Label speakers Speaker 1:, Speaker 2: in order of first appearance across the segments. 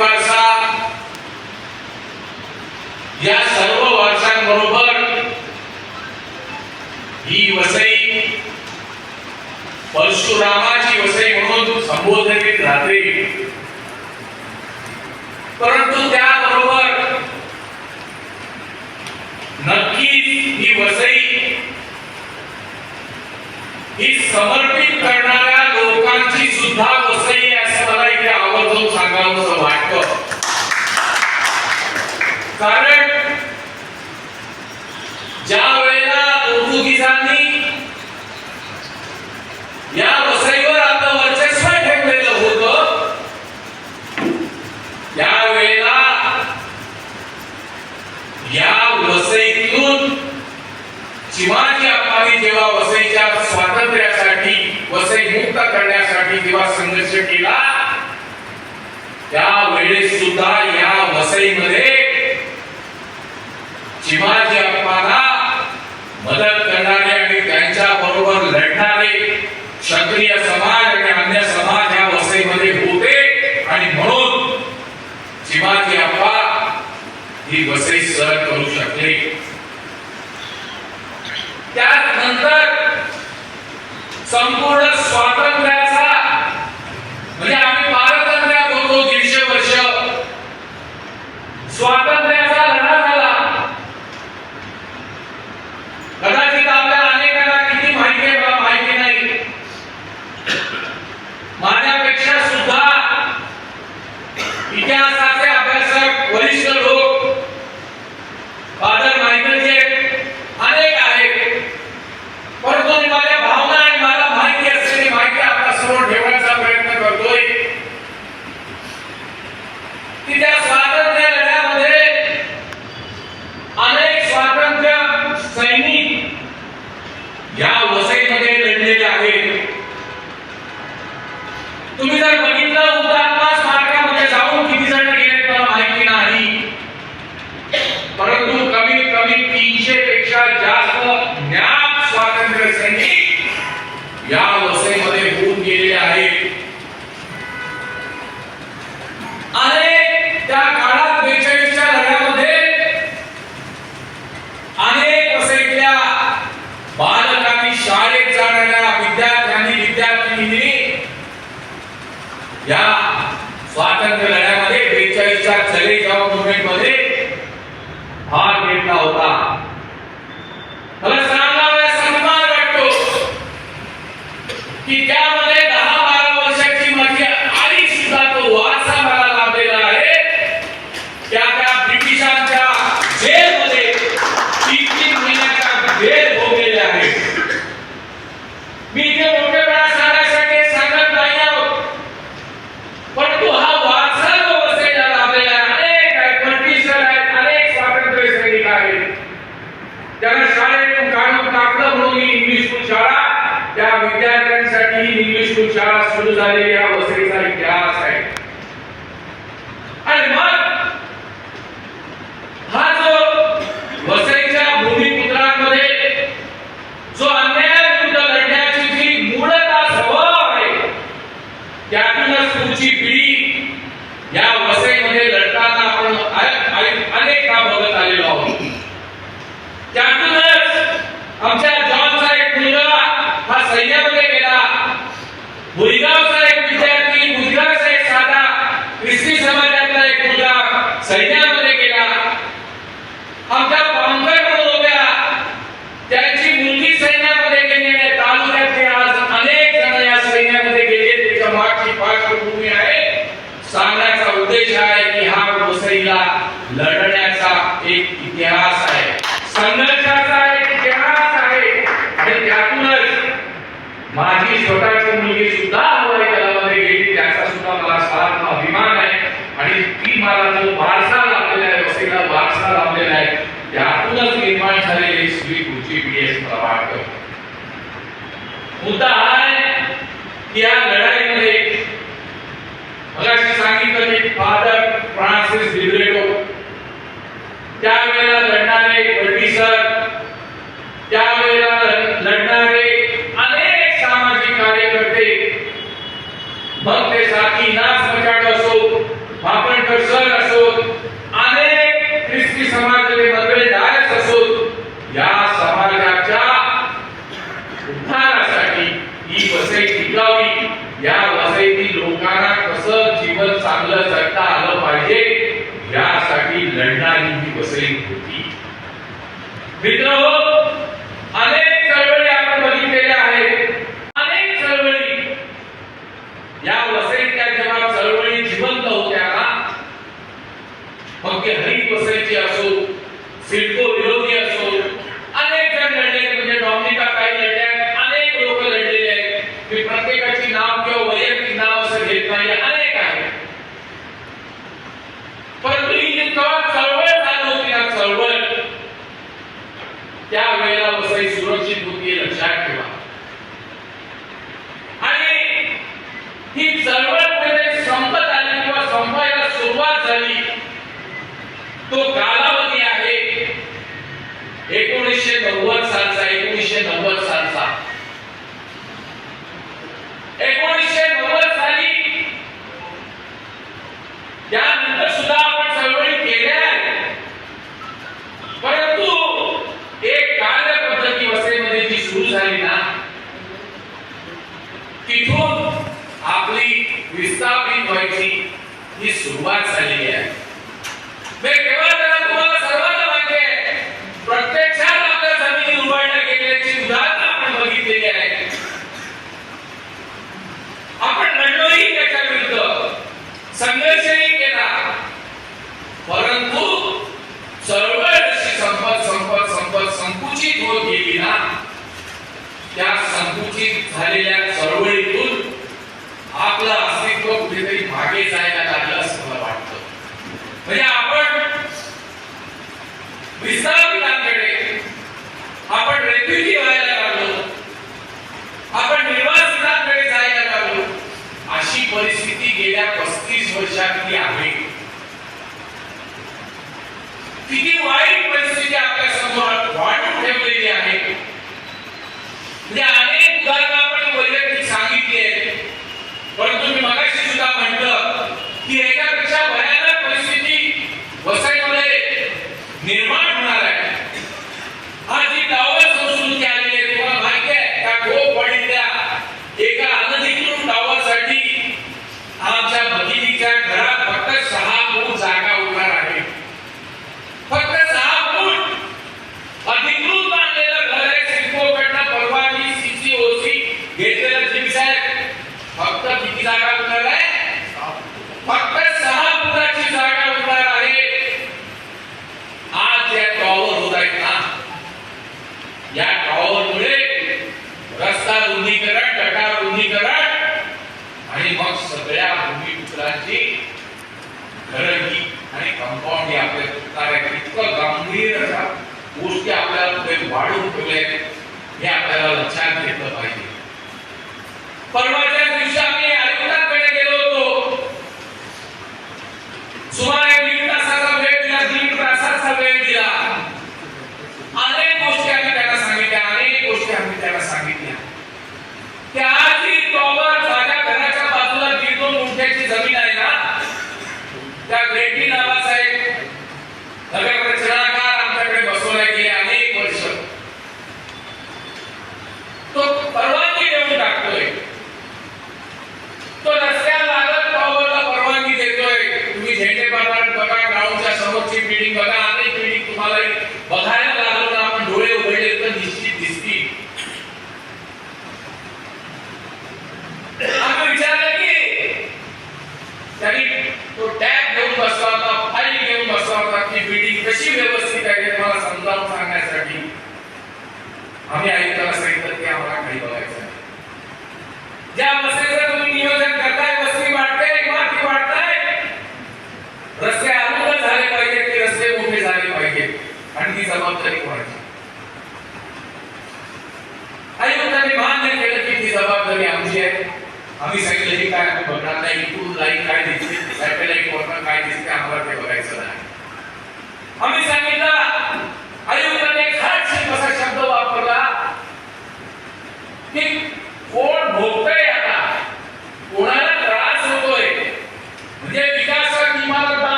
Speaker 1: वारसा या सर्व वारसांबरोबर ही वसई परशुरामाची वसई म्हणून संबोधनीत राहते. परंतु त्याबरोबर नक्कीच ही वसई ही समर्पित करणाऱ्या लोकांची सुद्धा समोर सांगावं वाटतं. कारण ज्या वेळेला पोर्तुगीजांनी ही वसे सर करू शकते त्यानंतर संपूर्ण या स्वातंत्र्य लढ्यामध्ये बेचाळीसच्या चले डॉपार्टमेंटमध्ये शुद्ध झालेल्या अवस्थेचा इतिहास आहे. आणि मग हा जो वसईच्या भूमिपुत्रांमध्ये जो अन्यायाविरुद्ध लढण्याची जी मूळता स्वभाव आहे त्यातूनच पुढची पिढी या वसईमध्ये लढताना आपण अनेकदा बघत आलेलो आहोत. त्यातूनच आमच्या जॉनचा एक मुलगा हा सैन्यामध्ये गेला. मुलगा झालेली स्वीकृती बीएस प्रमाण मुद्दा हा आहे की या लढाईमध्ये मगाशी सांगितलं की फादर फ्रान्सिस लिब्रेटो त्यावेळेला लढणारे ब्रिटिशर चांगलं जगता आलं पाहिजे यासाठी लढणारी ही वसई होती. मित्र Gabriela, vocês Make सुमारे दीड तासाचा वेळ दिला दीड तासाचा वेळ दिला. अनेक गोष्टी आम्ही त्यांना सांगितल्या अनेक गोष्टी आम्ही त्यांना सांगितल्या. त्याआधी टॉवर माझ्या घराच्या बाजूला दीड दोन गुंठ्याची जमीन आहे ना त्या ग्रेटी नावाचा एक नगर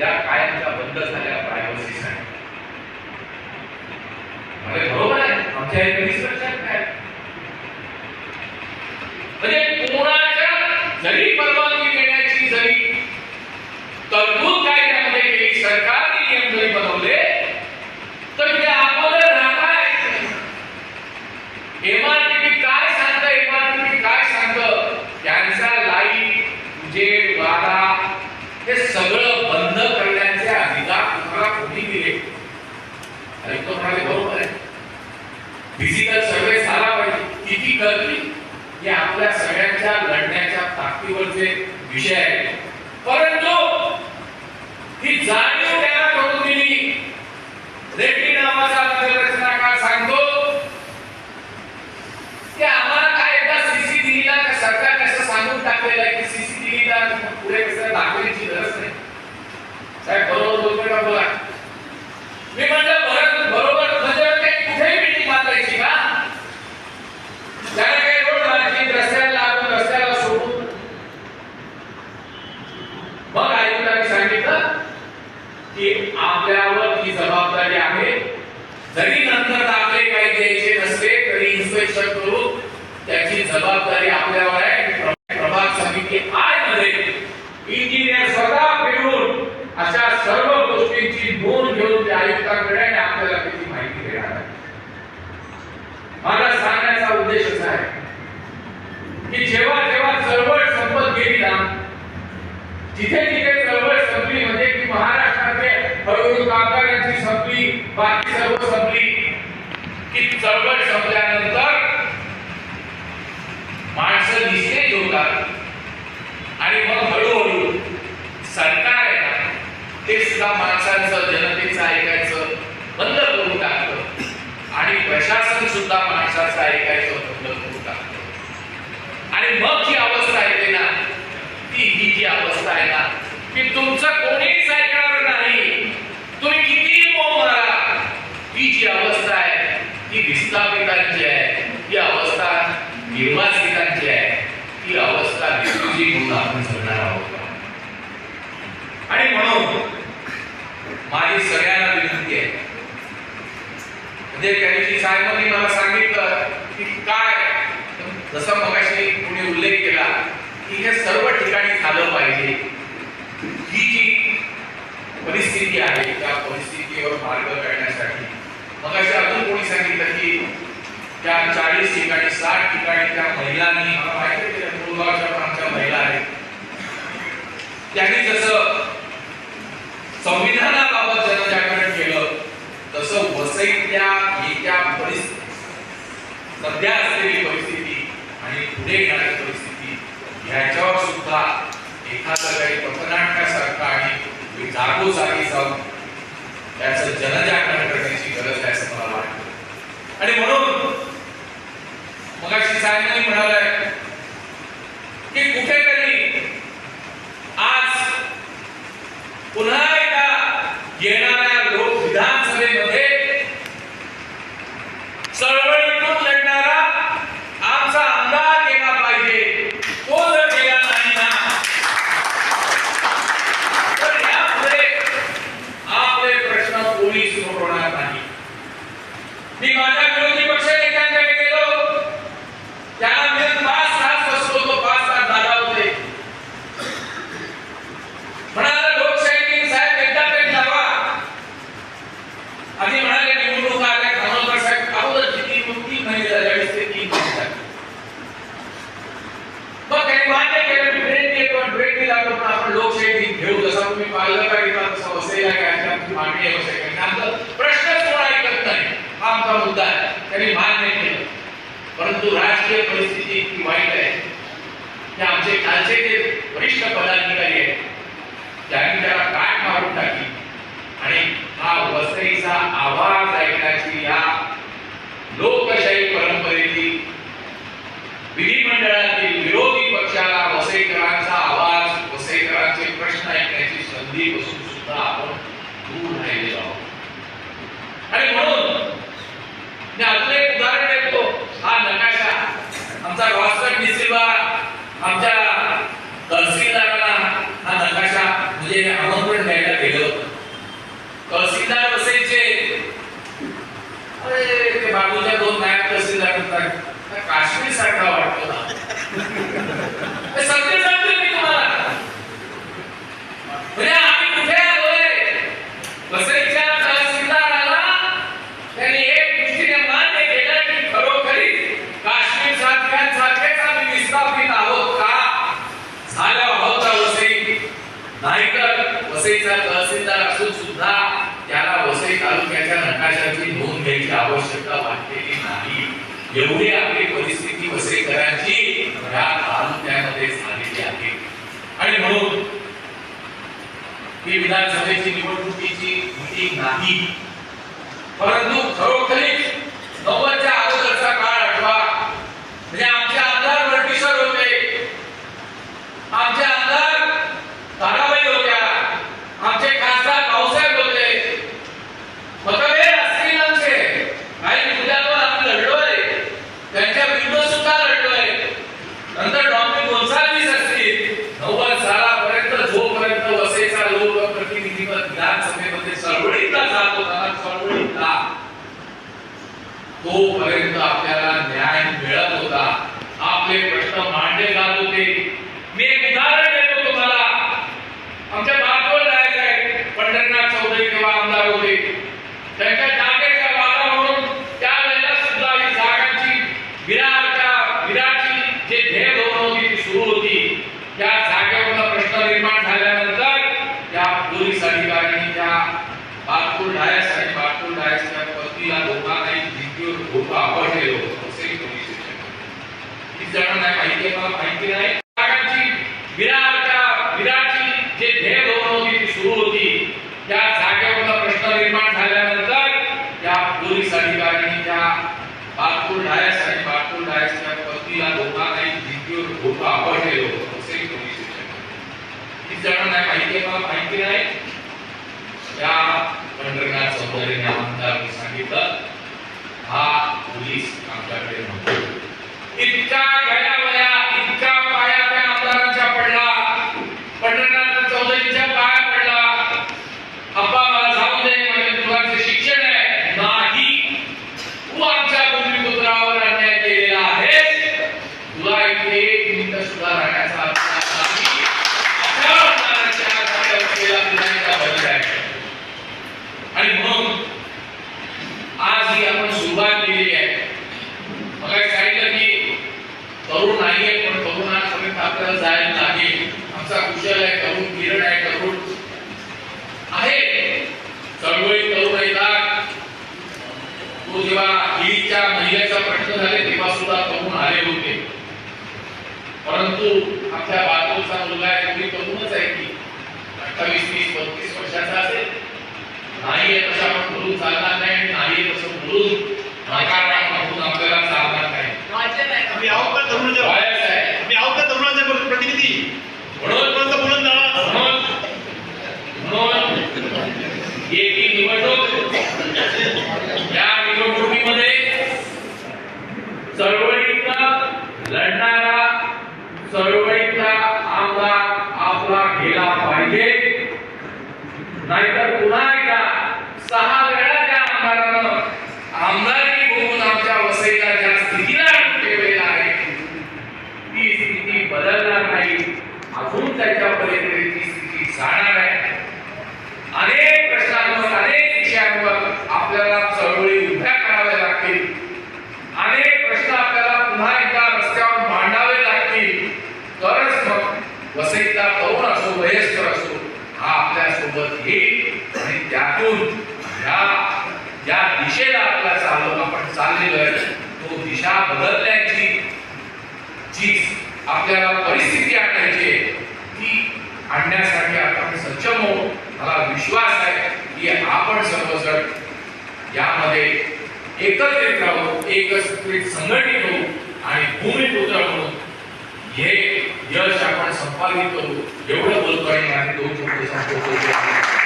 Speaker 1: या कायमच्या बंद झाल्या प्रायव्हसीसाठी म्हणजे बरोबर आहे आमच्या हे आपल्या सगळ्यांच्या लढण्याच्या ताकदीवरचे विषय आहे. परंतु ही जाणीव त्यांना करून दिली रेड्डी नावाचा रचनाकार सांगतो की आम्हाला काय एकदा सीसीटीव्हीला सरकार असं सांगून टाकलेलं आहे की सीसीटीव्हीला पुढे कसं दाखवण्याची गरज नाही? साहेब बरोबर बोलतोय का बोला मी म्हटलं बरं बरोबर म्हणजे काही कुठेही मिटिंग मात्रायची का त्याला काही रोड मारायची रस्त्याला लागून रस्त्याला सोडून मग आयुक्तांनी सांगितलं की आपल्यावर ही जबाबदारी आहे जरी नंतर दाखले काही द्यायचे नसले तरी इन्स्पेक्शन करून त्याची जबाबदारी आपल्यावर आहे प्र- प्रभाग समिती आयमध्ये इंजिनियर स्वतः फिरून अशा सर्व गोष्टींची नोंद घेऊन त्या आयुक्तांकडे आणि आपल्याला त्याची माहिती देणार आहे मला सांगण्याचा उद्देशच आहे की जेव्हा जेव्हा चळवळ संपत गेली ना जिथे जिथे चळवळ संपली म्हणजे की महाराष्ट्रातले हळूहळू कामगारांची संपली बाकी सर्व संपली की चळवळ संपल्यानंतर माणसं निस्तेज होतात आणि मग हळूहळू सरकार आहे ना सुद्धा माणसांचं जनतेचं ऐकायचं बंद करून टाकतं आणि प्रशासन सुद्धा माणसाचं ऐकायचं बंद करून आणि मग जी अवस्था येते ना ती ही जी अवस्था आहे ना की तुमचं कोणीच ऐकणार नाही. तुम्ही किती मोह मारा ही जी अवस्था आहे ती विस्थापितांची आहे. ही अवस्था निर्वासितांची आहे. ती अवस्था आपण आहोत आणि म्हणून माझी सगळ्यांना विनंती आहे. म्हणजे त्या दिवशी साहेबांनी मला सांगितलं की काय? जसं मगाशी कोणी उल्लेख केला की हे सर्व ठिकाणी झालं पाहिजे. ही जी परिस्थिती आहे त्या परिस्थितीवर मार्ग काढण्यासाठी. मगाशी अजून कोणी सांगितलं की त्या चाळीस ठिकाणी साठ ठिकाणी त्या महिलांनी मला माहिती आहे त्या पण आमच्या महिला आहेत. त्यांनी जसं संविधानाबाबत जनजागरण केलं तसं वसईतल्या येत्या परिस्थिती सध्या असलेली परिस्थिती आणि पुढे येणारी परिस्थिती ह्याच्यावर सुद्धा एखादं काही पथनाट्यासारखं आणि जागोजागी जाऊन त्याचं जनजागरण करण्याची गरज आहे असं मला वाटतं. आणि म्हणून मगाशी साहेबांनी म्हणालंय की कुठेतरी आज पुन्हा जागेच्या वादावरून त्यावेळेला सुद्धा ही जे होती ती सुरू होती. त्या प्रश्न निर्माण झाल्यानंतर त्या पोलीस अधिकाऱ्यांनी त्या डायस आणि डायसच्या पत्नीला धोका नाही भिंतीवर धोका पोलीस स्टेशन किती जणांना माहिती आहे मला माहिती नाही. ಹೊರಟಿನ ಸಹೋದರಿನ ಅಂತ आमचा कुशल आहे तरुण किरण आहे. तरुण आहे चळवळी तरुण येतात. तो जेव्हा हिळीच्या महिलेचा प्रश्न झाले तेव्हा सुद्धा तरुण आले होते. परंतु आपल्या बाजूचा मुलगा आहे तुम्ही तरुणच आहे की अठ्ठावीस तीस बत्तीस वर्षाचा असेल नाही आहे तसं आपण बोलून चालणार नाही आणि नाही आहे तसं बोलून नकार म्हणून आपल्याला चालणार नाही.
Speaker 2: तरुणाचे प्रतिनिधी?
Speaker 1: म्हणून
Speaker 2: तरुणाचं बोलून जाणार
Speaker 1: म्हणून म्हणून एकी निवडणूक या निवडणुकीमध्ये चळवळीतला लढणारा चळवळीतला आमदार आपला गेला पाहिजे नाहीतर पुन्हा एकदा सहा वेळा त्या आमदारानं आमदारी बघून आमच्या वसईला ज्या स्थितीला आणून ठेवलेला आहे ती स्थिती बदलणार नाही अजून त्याच्यापर्यंत ती स्थिती जाणार आहे अनेक प्रश्नांवर अनेक विषयांवर आपल्याला चळवळी उभ्या कराव्या लागतील अनेक प्रश्न आपल्याला पुन्हा एकदा रस्त्यावर मांडावे लागतील तरच मग वसईतला तरुण असो वयस्कर असो हा आपल्यासोबत येईल. आणि त्यातून या ज्या दिशेला आपल्या चाललो आपण चाललेलो आहे तो दिशा बदलण्याची जी आपल्याला परिस्थिती आणायची आहे, ती आणण्यासाठी आपण सक्षम होऊ. मला विश्वास आहे की आपण सर्वजण यामध्ये एकत्रित राहू एकत्रित संघटित होऊ आणि भूमिपुत्र म्हणून हे यश आपण संपादित करू. एवढं बोलतो आणि दोन शब्द संपवतो